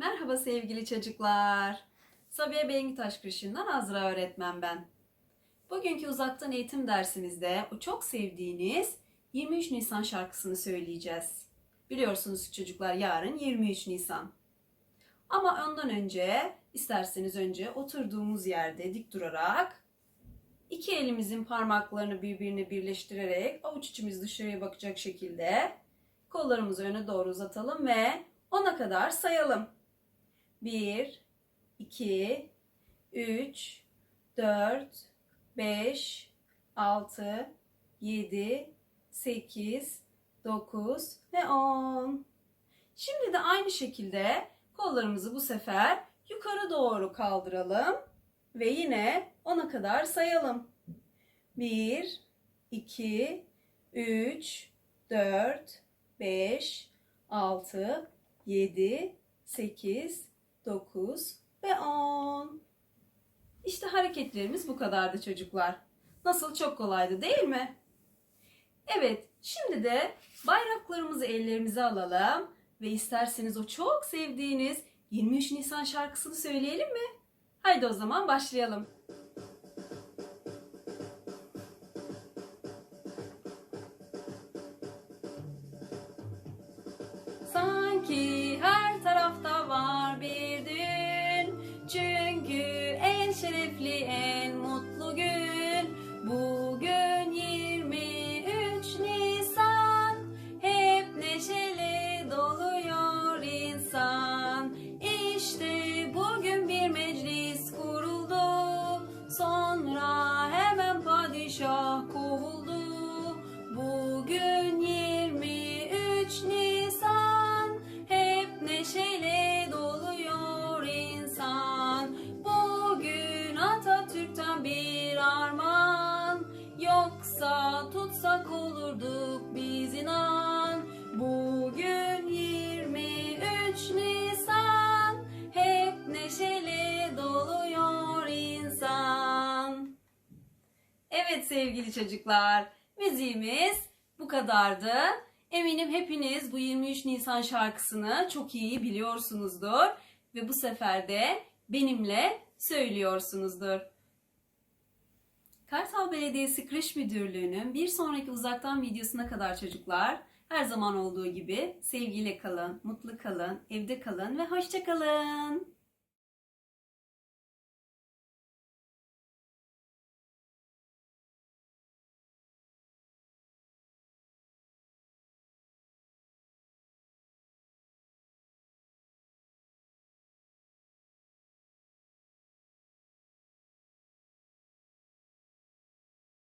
Merhaba sevgili çocuklar. Sabiha Bengitaş Kırşı'ndan Azra öğretmen ben. Bugünkü uzaktan eğitim dersimizde o çok sevdiğiniz 23 Nisan şarkısını söyleyeceğiz. Biliyorsunuz çocuklar yarın 23 Nisan. Ama ondan önce isterseniz önce oturduğumuz yerde dik durarak iki elimizin parmaklarını birbirine birleştirerek avuç içimiz dışarıya bakacak şekilde kollarımızı öne doğru uzatalım ve 10'a kadar sayalım. 1, 2, 3, 4, 5, 6, 7, 8, 9 ve 10. Şimdi de aynı şekilde kollarımızı bu sefer yukarı doğru kaldıralım ve yine 10'a kadar sayalım. 1, 2, 3, 4, 5, 6, 7, 8, 9 ve 10. İşte hareketlerimiz bu kadardı çocuklar. Nasıl çok kolaydı değil mi? Evet, şimdi de bayraklarımızı ellerimize alalım ve isterseniz o çok sevdiğiniz 23 Nisan şarkısını söyleyelim mi? Haydi o zaman başlayalım. Padişah kovuldu. Bugün 23 Nisan. Hep neşeyle doluyor insan. Bugün Atatürk'ten bir armağan. Yoksa tutsak olurduk biz inan. Bugün sevgili çocuklar, müziğimiz bu kadardı. Eminim hepiniz bu 23 Nisan şarkısını çok iyi biliyorsunuzdur ve bu sefer de benimle söylüyorsunuzdur. Kartal Belediyesi Kreş Müdürlüğü'nün bir sonraki uzaktan videosuna kadar çocuklar her zaman olduğu gibi sevgiyle kalın, mutlu kalın, evde kalın ve hoşça kalın.